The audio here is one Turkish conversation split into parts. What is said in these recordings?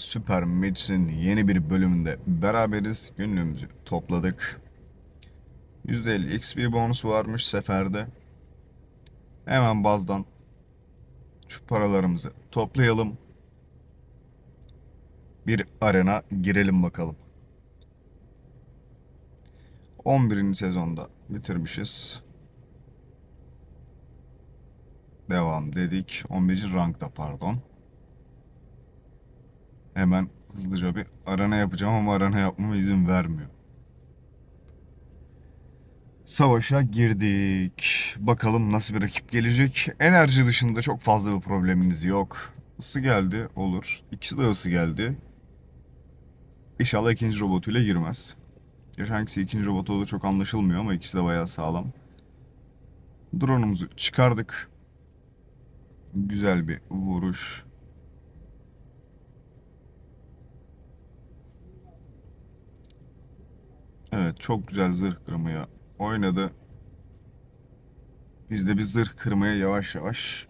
Süper Match'in yeni bir bölümünde beraberiz. Günlüğümüzü topladık. %50 XP bonus varmış seferde. Hemen bazdan şu paralarımızı toplayalım. Bir arena girelim bakalım. 11. sezonda bitirmişiz. Devam dedik. 11. rankta pardon. Hemen hızlıca bir arana yapacağım ama arana yapmama izin vermiyor. Savaşa girdik. Bakalım nasıl bir rakip gelecek. Enerji dışında çok fazla bir problemimiz yok. Isı geldi olur. İkisi de ısı geldi. İnşallah ikinci robotuyla girmez. Gerçi hangisi ikinci robot olduğu çok anlaşılmıyor ama ikisi de bayağı sağlam. Drone'umuzu çıkardık. Güzel bir vuruş. Evet çok güzel zırh kırmaya oynadı. Biz de bir zırh kırmaya yavaş yavaş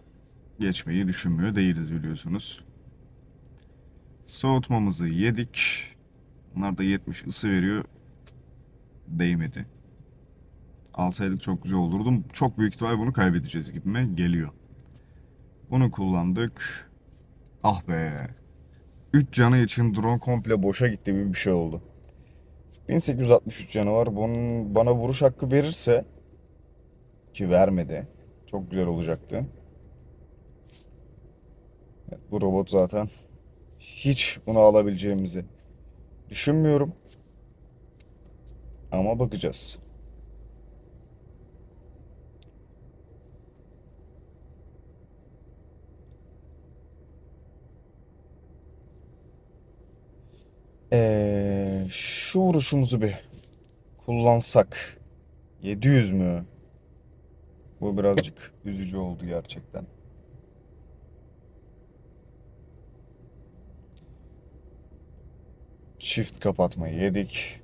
geçmeyi düşünmüyor değiliz biliyorsunuz. Soğutmamızı yedik. Bunlar da 70 ısı veriyor. Değmedi. Alsaydık çok güzel olurdu. Çok büyük ihtimal bunu kaybedeceğiz gibime geliyor. Bunu kullandık. Ah be. 3 canı için drone komple boşa gitti gibi bir şey oldu. 1863 canı var. Bunun bana vuruş hakkı verirse ki vermedi. Çok güzel olacaktı. Bu robot zaten hiç bunu alabileceğimizi düşünmüyorum. Ama bakacağız. Ee, şu vuruşumuzu bir kullansak 700 mü? Bu birazcık üzücü oldu gerçekten. Çift kapatmayı yedik.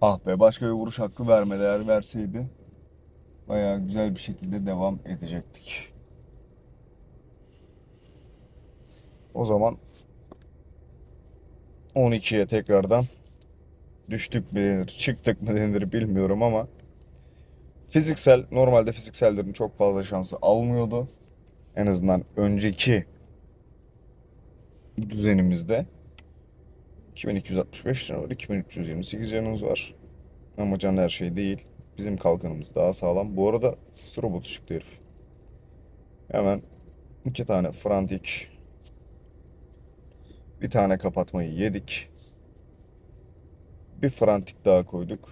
Ah be başka bir vuruş hakkı vermedi. Eğer verseydi bayağı güzel bir şekilde devam edecektik. O zaman 12'ye tekrardan düştük mü denir, çıktık mı denir bilmiyorum ama fiziksel, normalde fiziksellerin çok fazla şansı almıyordu. En azından önceki düzenimizde 2265 canı var, 2328 canımız var. Ama can her şey değil. Bizim kalkanımız daha sağlam. Bu arada robotu çıktı herif. Hemen iki tane frantik bir tane kapatmayı yedik. Bir frantik daha koyduk.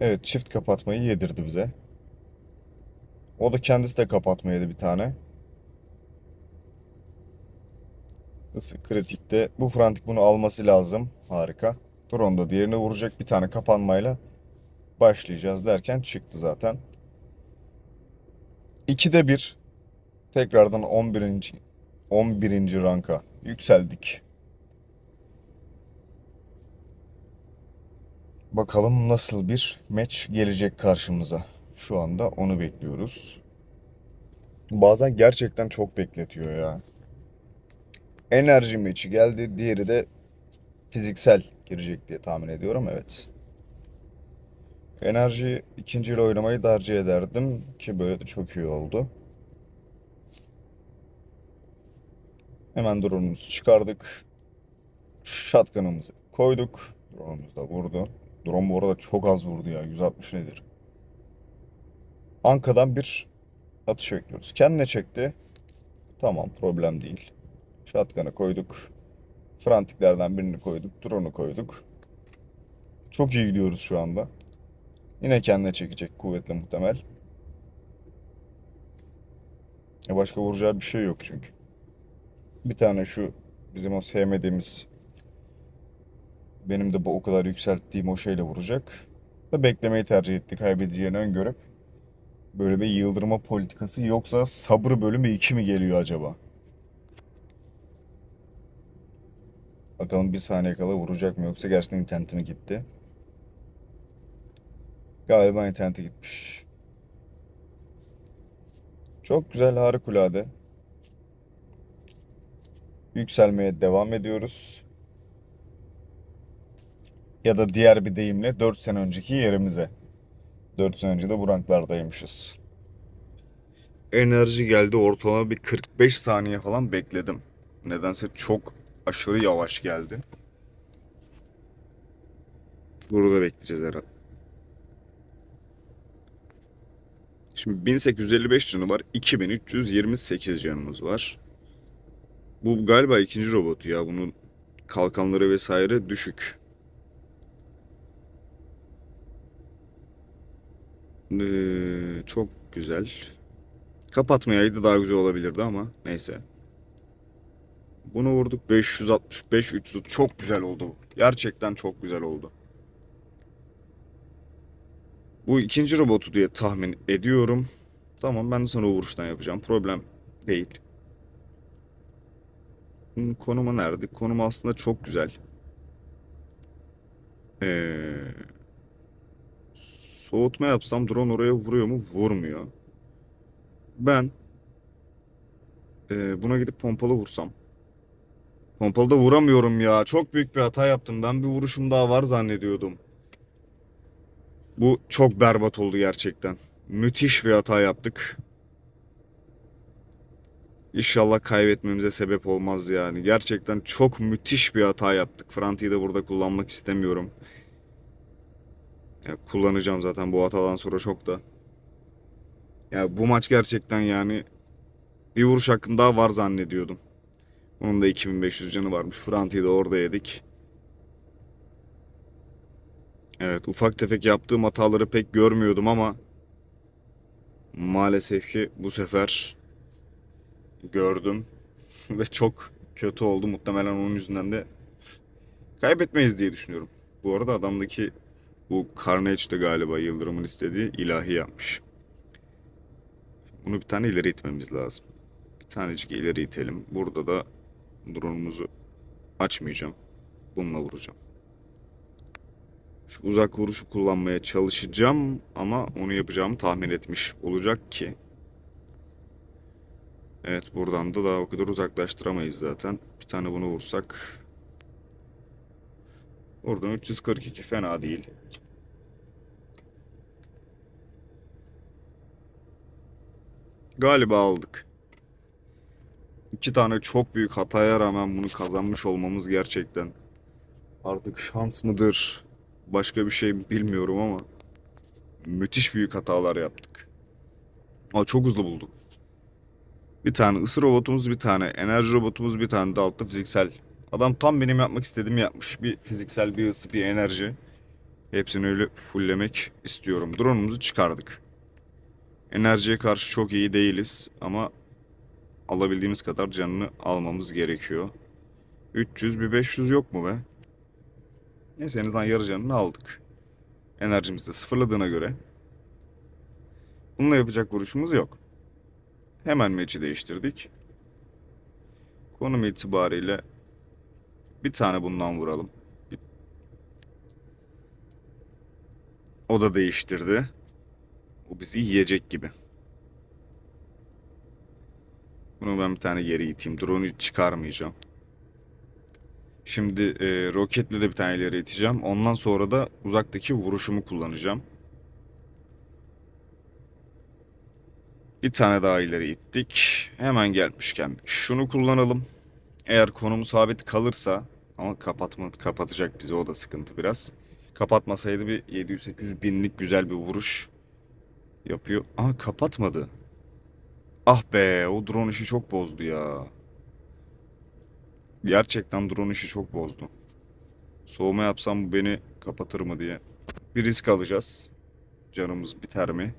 Evet çift kapatmayı yedirdi bize. O da kendisi de kapatma yedi bir tane. Nasıl kritikte bu frantik bunu alması lazım. Harika. Drone da diğerini vuracak bir tane kapanmayla başlayacağız derken çıktı zaten. 2'de 1 tekrardan 11. 11. ranka yükseldik. Bakalım nasıl bir maç gelecek karşımıza. Şu anda onu bekliyoruz. Bazen gerçekten çok bekletiyor ya. Enerji maçı geldi. Diğeri de fiziksel girecek diye tahmin ediyorum. Evet. Enerji ikinciyle oynamayı tercih ederdim ki böyle de çok iyi oldu. Hemen drone'umuzu çıkardık. Shotgun'ımızı koyduk. Drone'umuz da vurdu. Drone bu arada çok az vurdu ya. 160 nedir? Anka'dan bir atış bekliyoruz. Kendine çekti. Tamam problem değil. Shotgun'ı koyduk. Frantiklerden birini koyduk. Drone'u koyduk. Çok iyi gidiyoruz şu anda. Yine kendine çekecek kuvvetli muhtemel. E başka vuracağı bir şey yok çünkü. Bir tane şu bizim o sevmediğimiz benim de bu o kadar yükselttiğim o şeyle vuracak. Da beklemeyi tercih etti kaybedeceğini öngörüp. Böyle bir yıldırma politikası yoksa sabır bölümü 2 mi geliyor acaba? Bakalım bir saniye kala vuracak mı yoksa gerçekten interneti mi gitti? Galiba internete gitmiş. Çok güzel, harikulade. Yükselmeye devam ediyoruz. Ya da diğer bir deyimle 4 sene önceki yerimize. 4 sene önce de bu ranklardaymışız. Enerji geldi ortalama bir 45 saniye falan bekledim. Nedense çok aşırı yavaş geldi. Burada bekleyeceğiz herhalde. Şimdi 1855 canı var. 2328 canımız var. Bu galiba ikinci robotu ya. Bunun kalkanları vesaire düşük. Ee, çok güzel. Kapatmayaydı daha güzel olabilirdi ama neyse. Bunu vurduk 565 300 çok güzel oldu. Gerçekten çok güzel oldu. Bu ikinci robotu diye tahmin ediyorum. Tamam ben de sana o vuruştan yapacağım. Problem değil. Bunun konumu nerede? Konumu aslında çok güzel. Ee, soğutma yapsam drone oraya vuruyor mu? Vurmuyor. Ben e, buna gidip pompalı vursam. Pompalı da vuramıyorum ya. Çok büyük bir hata yaptım. Ben bir vuruşum daha var zannediyordum. Bu çok berbat oldu gerçekten. Müthiş bir hata yaptık. İnşallah kaybetmemize sebep olmaz yani. Gerçekten çok müthiş bir hata yaptık. Franti'yi de burada kullanmak istemiyorum. Ya kullanacağım zaten bu hatadan sonra çok da. Ya bu maç gerçekten yani bir vuruş hakkım daha var zannediyordum. Onun da 2500 canı varmış. Franti'yi de orada yedik. Evet ufak tefek yaptığım hataları pek görmüyordum ama maalesef ki bu sefer gördüm ve çok kötü oldu. Muhtemelen onun yüzünden de kaybetmeyiz diye düşünüyorum. Bu arada adamdaki bu Carnage de galiba Yıldırım'ın istediği ilahi yapmış. Bunu bir tane ileri itmemiz lazım. Bir tanecik ileri itelim. Burada da drone'umuzu açmayacağım. Bununla vuracağım. Şu uzak vuruşu kullanmaya çalışacağım ama onu yapacağımı tahmin etmiş olacak ki. Evet buradan da daha o kadar uzaklaştıramayız zaten. Bir tane bunu vursak. Oradan 342 fena değil. Galiba aldık. İki tane çok büyük hataya rağmen bunu kazanmış olmamız gerçekten artık şans mıdır, başka bir şey mi bilmiyorum ama müthiş büyük hatalar yaptık. Aa, çok hızlı bulduk. Bir tane ısı robotumuz, bir tane enerji robotumuz, bir tane de altta fiziksel. Adam tam benim yapmak istediğimi yapmış. Bir fiziksel, bir ısı, bir enerji. Hepsini öyle fulllemek istiyorum. Drone'umuzu çıkardık. Enerjiye karşı çok iyi değiliz ama alabildiğimiz kadar canını almamız gerekiyor. 300 bir 500 yok mu be? Neyse en azından yarı canını aldık. Enerjimizi sıfırladığına göre. Bununla yapacak vuruşumuz yok. Hemen meci değiştirdik. Konum itibariyle bir tane bundan vuralım. O da değiştirdi. O bizi yiyecek gibi. Bunu ben bir tane geri iteyim. Drone'u çıkarmayacağım. Şimdi e, roketle de bir tane ileri iteceğim. Ondan sonra da uzaktaki vuruşumu kullanacağım. Bir tane daha ileri ittik. Hemen gelmişken şunu kullanalım. Eğer konumu sabit kalırsa ama kapatma kapatacak bizi o da sıkıntı biraz. Kapatmasaydı bir 700-800 binlik güzel bir vuruş yapıyor. Aha kapatmadı. Ah be o drone işi çok bozdu ya. Gerçekten drone işi çok bozdu. Soğuma yapsam bu beni kapatır mı diye. Bir risk alacağız. Canımız biter mi?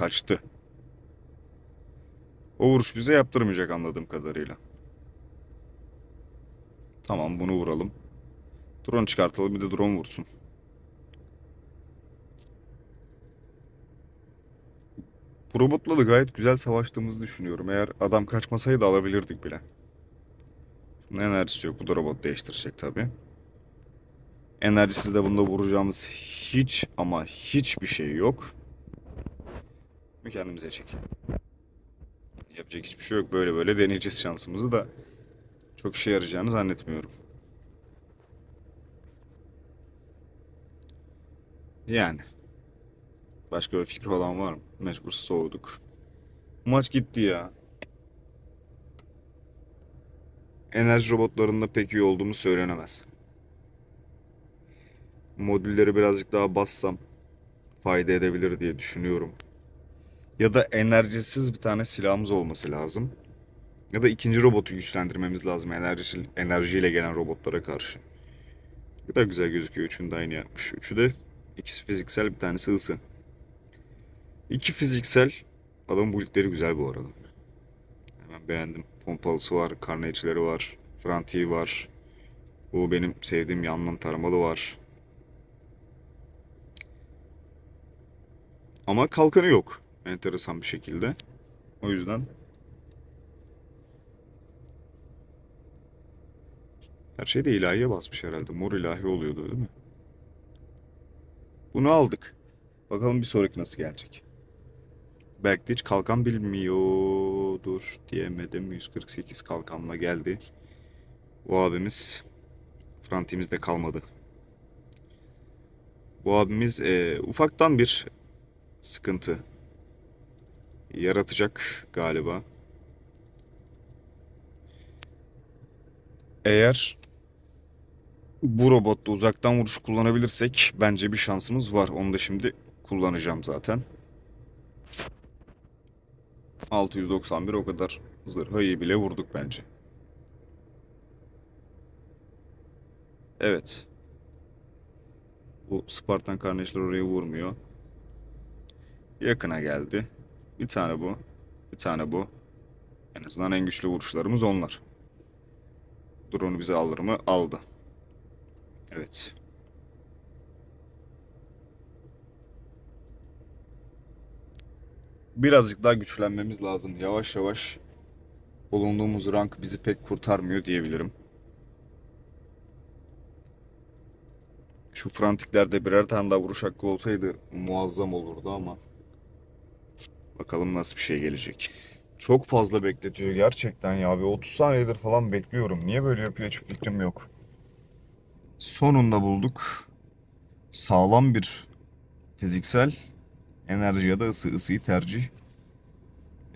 Kaçtı. O vuruş bize yaptırmayacak anladığım kadarıyla. Tamam bunu vuralım. Drone çıkartalım bir de drone vursun. Bu robotla da gayet güzel savaştığımızı düşünüyorum. Eğer adam kaçmasaydı alabilirdik bile. Bunun enerjisi yok. Bu da robot değiştirecek tabi. Enerjisiz bunda vuracağımız hiç ama hiçbir şey yok. Bir kendimize çekelim. Yapacak hiçbir şey yok. Böyle böyle deneyeceğiz şansımızı da. Çok işe yarayacağını zannetmiyorum. Yani. Başka bir fikri olan var mı? Mecbur soğuduk. Maç gitti ya. Enerji robotlarında pek iyi olduğumu söylenemez. Modülleri birazcık daha bassam fayda edebilir diye düşünüyorum. Ya da enerjisiz bir tane silahımız olması lazım. Ya da ikinci robotu güçlendirmemiz lazım enerji, enerjiyle gelen robotlara karşı. Ne kadar güzel gözüküyor. Üçünü de aynı yapmış. Üçü de ikisi fiziksel bir tanesi ısı. İki fiziksel. Adamın buildleri güzel bu arada. Hemen beğendim. Pompalısı var, karneyçileri var, frantiği var. Bu benim sevdiğim yandan taramalı var. Ama kalkanı yok. Enteresan bir şekilde. O yüzden her şey de ilahiye basmış herhalde. Mor ilahi oluyordu değil mi? Bunu aldık. Bakalım bir sonraki nasıl gelecek. Belki de hiç kalkan bilmiyordur diyemedim. 148 kalkanla geldi. Bu abimiz Frantimizde kalmadı. Bu abimiz e, ufaktan bir sıkıntı yaratacak galiba. Eğer bu robotta uzaktan vuruş kullanabilirsek bence bir şansımız var. Onu da şimdi kullanacağım zaten. 691 o kadar zırhayı bile vurduk bence. Evet. Bu Spartan kardeşler oraya vurmuyor. Yakına geldi. Bir tane bu. Bir tane bu. En azından en güçlü vuruşlarımız onlar. Drone'u bize alır mı? Aldı. Evet. Birazcık daha güçlenmemiz lazım. Yavaş yavaş bulunduğumuz rank bizi pek kurtarmıyor diyebilirim. Şu frantiklerde birer tane daha vuruş hakkı olsaydı muazzam olurdu ama bakalım nasıl bir şey gelecek. Çok fazla bekletiyor gerçekten ya. Bir 30 saniyedir falan bekliyorum. Niye böyle yapıyor hiç fikrim yok. Sonunda bulduk. Sağlam bir fiziksel enerji ya da ısı ısıyı tercih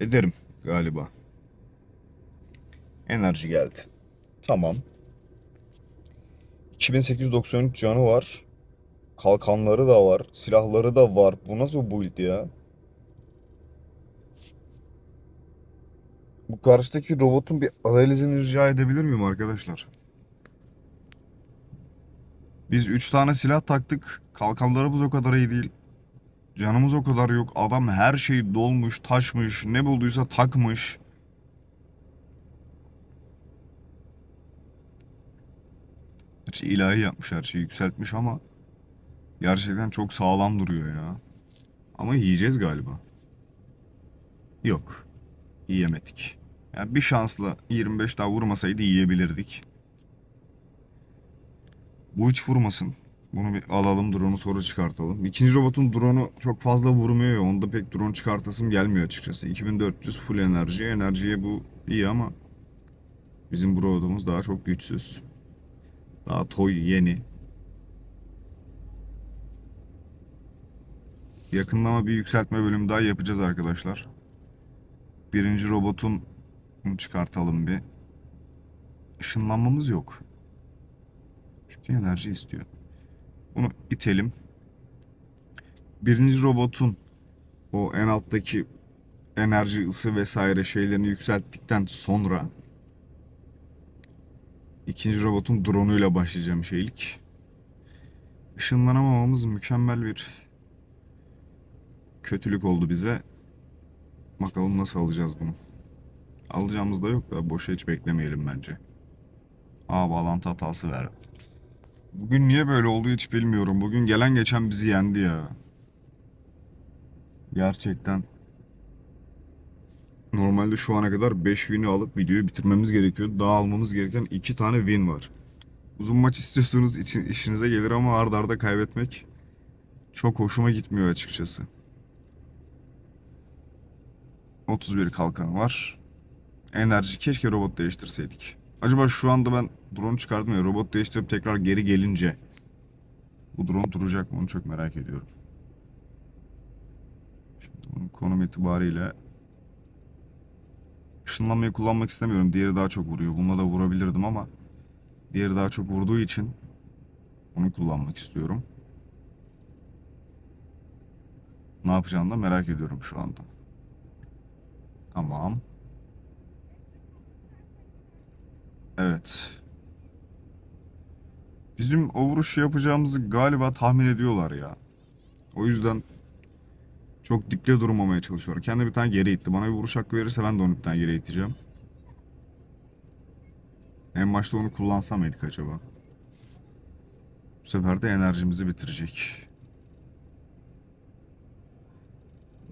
ederim galiba. Enerji geldi. Tamam. 2893 canı var. Kalkanları da var. Silahları da var. Bu nasıl build ya? Bu karşıdaki robotun bir analizini rica edebilir miyim arkadaşlar? Biz 3 tane silah taktık. Kalkanlarımız o kadar iyi değil. Canımız o kadar yok. Adam her şeyi dolmuş, taşmış, ne bulduysa takmış. Gerçi ilahi yapmış her şeyi yükseltmiş ama gerçekten çok sağlam duruyor ya. Ama yiyeceğiz galiba. Yok. Yiyemedik. Yani bir şansla 25 daha vurmasaydı yiyebilirdik. Bu hiç vurmasın. Bunu bir alalım drone'u sonra çıkartalım. İkinci robotun drone'u çok fazla vurmuyor. Onda pek drone çıkartasım gelmiyor açıkçası. 2400 full enerji. Enerjiye bu iyi ama bizim bu robotumuz daha çok güçsüz. Daha toy yeni. Yakınlama bir yükseltme bölümü daha yapacağız arkadaşlar. Birinci robotun çıkartalım bir. Işınlanmamız yok. Çünkü enerji istiyor. Bunu itelim. Birinci robotun o en alttaki enerji, ısı vesaire şeylerini yükselttikten sonra ikinci robotun drone'uyla başlayacağım şeylik. Işınlanamamamız mükemmel bir kötülük oldu bize. Bakalım nasıl alacağız bunu. Alacağımız da yok da boşa hiç beklemeyelim bence. Aa bağlantı hatası ver. Bugün niye böyle oldu hiç bilmiyorum. Bugün gelen geçen bizi yendi ya. Gerçekten. Normalde şu ana kadar 5 win'i alıp videoyu bitirmemiz gerekiyor. Daha almamız gereken 2 tane win var. uzun maç istiyorsanız için işinize gelir ama arda arda kaybetmek çok hoşuma gitmiyor açıkçası. 31 kalkan var. Enerji keşke robot değiştirseydik. Acaba şu anda ben drone çıkardım ya robot değiştirip tekrar geri gelince bu drone duracak mı onu çok merak ediyorum. Şimdi bunun konum itibariyle ışınlanmayı kullanmak istemiyorum. Diğeri daha çok vuruyor. Bununla da vurabilirdim ama diğeri daha çok vurduğu için onu kullanmak istiyorum. Ne yapacağını da merak ediyorum şu anda. Tamam. Evet. Bizim o yapacağımızı galiba tahmin ediyorlar ya. O yüzden çok dikte durmamaya çalışıyorlar. Kendi bir tane geri itti. Bana bir vuruş hakkı verirse ben de onu bir tane geri iteceğim. En başta onu kullansam mıydık acaba? Bu sefer de enerjimizi bitirecek.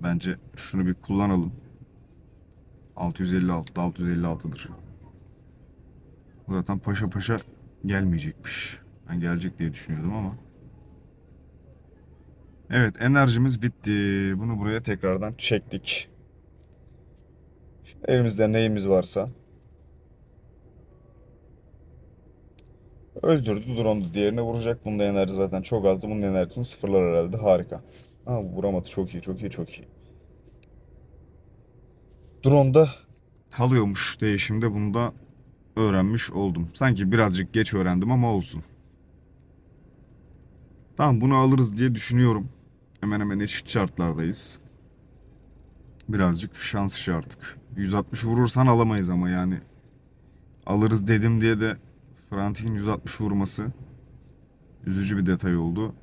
Bence şunu bir kullanalım. 656 656'dır. Bu zaten paşa paşa gelmeyecekmiş. Ben gelecek diye düşünüyordum ama. Evet enerjimiz bitti. Bunu buraya tekrardan çektik. Elimizde neyimiz varsa. Öldürdü drone'du. Diğerine vuracak. Bunda enerji zaten çok azdı. Bunun enerjisini sıfırlar herhalde. Harika. Aa, vuramadı. Çok iyi, çok iyi, çok iyi. Drone'da kalıyormuş değişimde. Bunu da öğrenmiş oldum. Sanki birazcık geç öğrendim ama olsun. Tamam bunu alırız diye düşünüyorum. Hemen hemen eşit şartlardayız. Birazcık şans işi artık. 160 vurursan alamayız ama yani. Alırız dedim diye de Frantik'in 160 vurması üzücü bir detay oldu.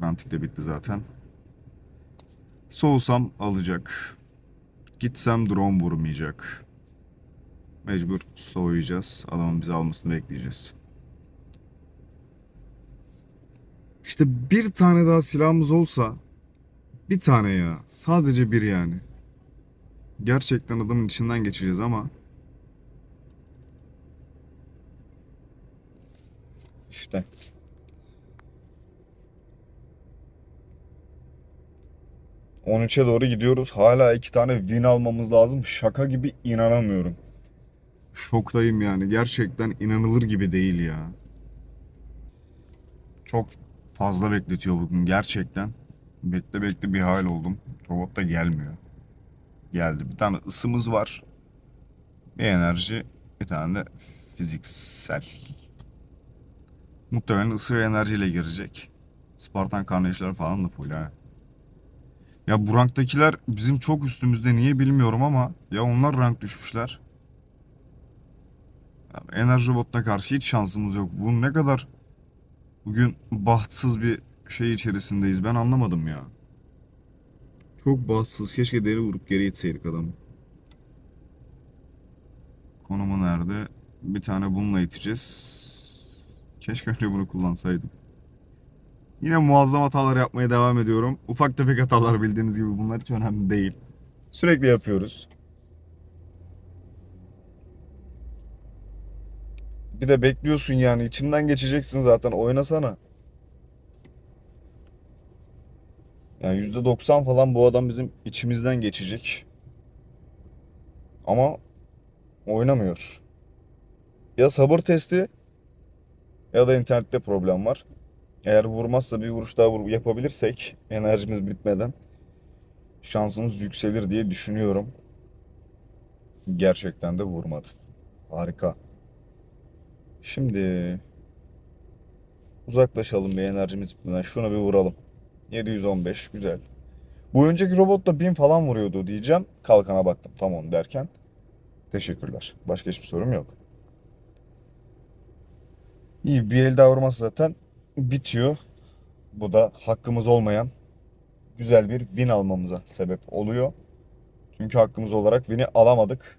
Frantik de bitti zaten. Soğusam alacak. Gitsem drone vurmayacak. Mecbur soğuyacağız. Adamın bizi almasını bekleyeceğiz. İşte bir tane daha silahımız olsa bir tane ya. Sadece bir yani. Gerçekten adamın içinden geçeceğiz ama işte ...13'e doğru gidiyoruz. Hala iki tane win almamız lazım. Şaka gibi inanamıyorum. Şoktayım yani. Gerçekten inanılır gibi değil ya. Çok fazla bekletiyor bugün gerçekten. Bekle bekle bir hal oldum. Robot da gelmiyor. Geldi. Bir tane ısımız var. Bir enerji, bir tane de fiziksel. Muhtemelen ısı ve enerjiyle girecek. Spartan karneşler falan da full ha. Ya bu ranktakiler bizim çok üstümüzde niye bilmiyorum ama ya onlar rank düşmüşler. Ya enerji robotuna karşı hiç şansımız yok. Bu ne kadar bugün bahtsız bir şey içerisindeyiz. Ben anlamadım ya. Çok bahtsız. Keşke deri vurup geri itseydik adamı. Konumu nerede? Bir tane bununla iteceğiz. Keşke önce bunu kullansaydım. Yine muazzam hatalar yapmaya devam ediyorum. Ufak tefek hatalar bildiğiniz gibi bunlar hiç önemli değil. Sürekli yapıyoruz. Bir de bekliyorsun yani içimden geçeceksin zaten oynasana. Yani %90 falan bu adam bizim içimizden geçecek. Ama oynamıyor. Ya sabır testi ya da internette problem var. Eğer vurmazsa bir vuruş daha vur yapabilirsek enerjimiz bitmeden şansımız yükselir diye düşünüyorum. Gerçekten de vurmadı. Harika. Şimdi uzaklaşalım bir enerjimiz bitmeden. Şunu bir vuralım. 715 güzel. Bu önceki robot da 1000 falan vuruyordu diyeceğim. Kalkana baktım tamam derken. Teşekkürler. Başka hiçbir sorum yok. İyi bir el daha vurması zaten bitiyor. Bu da hakkımız olmayan güzel bir win almamıza sebep oluyor. Çünkü hakkımız olarak win'i alamadık.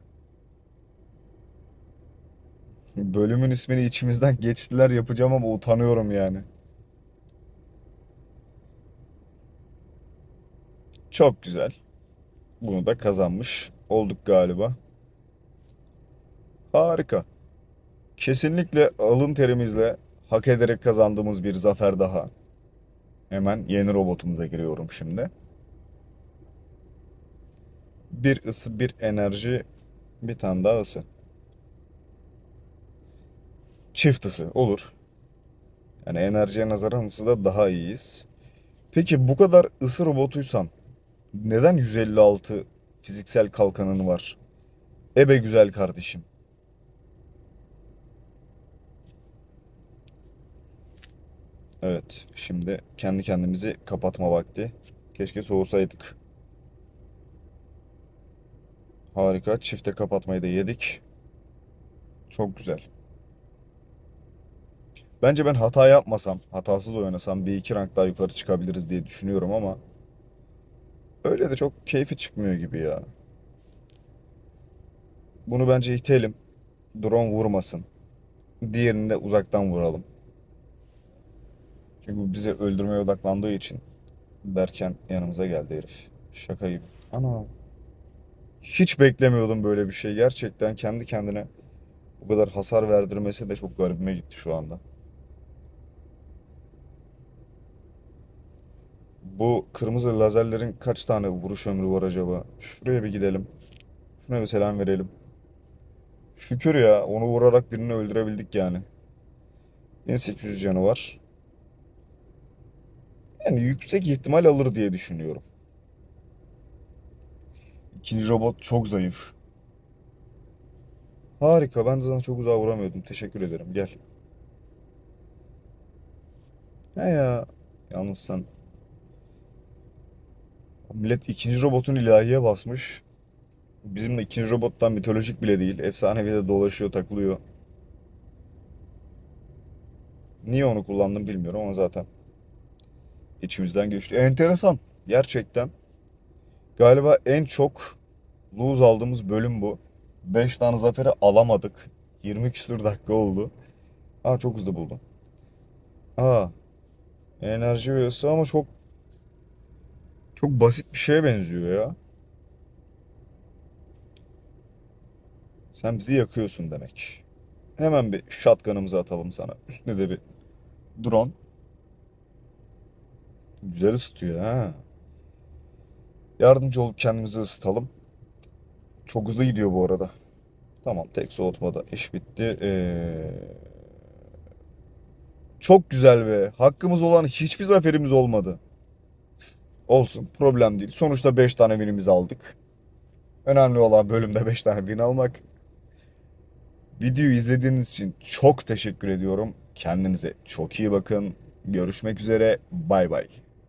Bölümün ismini içimizden geçtiler yapacağım ama utanıyorum yani. Çok güzel. Bunu da kazanmış olduk galiba. Harika. Kesinlikle alın terimizle hak ederek kazandığımız bir zafer daha. Hemen yeni robotumuza giriyorum şimdi. Bir ısı, bir enerji, bir tane daha ısı. Çift ısı olur. Yani enerjiye nazaran ısıda daha iyiyiz. Peki bu kadar ısı robotuysan neden 156 fiziksel kalkanın var? Ebe güzel kardeşim. Evet, şimdi kendi kendimizi kapatma vakti. Keşke soğusaydık. Harika. Çifte kapatmayı da yedik. Çok güzel. Bence ben hata yapmasam, hatasız oynasam bir iki rank daha yukarı çıkabiliriz diye düşünüyorum ama öyle de çok keyfi çıkmıyor gibi ya. Bunu bence itelim. Drone vurmasın. Diğerini de uzaktan vuralım. Çünkü bizi öldürmeye odaklandığı için derken yanımıza geldi herif. Şaka gibi. Ana. Hiç beklemiyordum böyle bir şey. Gerçekten kendi kendine bu kadar hasar verdirmesi de çok garibime gitti şu anda. Bu kırmızı lazerlerin kaç tane vuruş ömrü var acaba? Şuraya bir gidelim. Şuna bir selam verelim. Şükür ya onu vurarak birini öldürebildik yani. 1800 canı var. Yani yüksek ihtimal alır diye düşünüyorum. İkinci robot çok zayıf. Harika. Ben de sana çok uzağa vuramıyordum. Teşekkür ederim. Gel. He ya. Yalnız sen. Millet ikinci robotun ilahiye basmış. Bizim de ikinci robottan mitolojik bile değil. Efsanevi de dolaşıyor, takılıyor. Niye onu kullandım bilmiyorum ama zaten içimizden geçti. Enteresan. Gerçekten. Galiba en çok lose aldığımız bölüm bu. 5 tane zaferi alamadık. 20 küsur dakika oldu. Aa çok hızlı buldum. Aa enerji ve ısı ama çok çok basit bir şeye benziyor ya. Sen bizi yakıyorsun demek. Hemen bir shotgun'ımızı atalım sana. Üstüne de bir drone. Güzel ısıtıyor ha. Yardımcı olup kendimizi ısıtalım. Çok hızlı gidiyor bu arada. Tamam tek soğutmada iş bitti. Ee, çok güzel be. Hakkımız olan hiçbir zaferimiz olmadı. Olsun problem değil. Sonuçta 5 tane winimizi aldık. Önemli olan bölümde 5 tane win almak. Videoyu izlediğiniz için çok teşekkür ediyorum. Kendinize çok iyi bakın. Görüşmek üzere. Bay bay.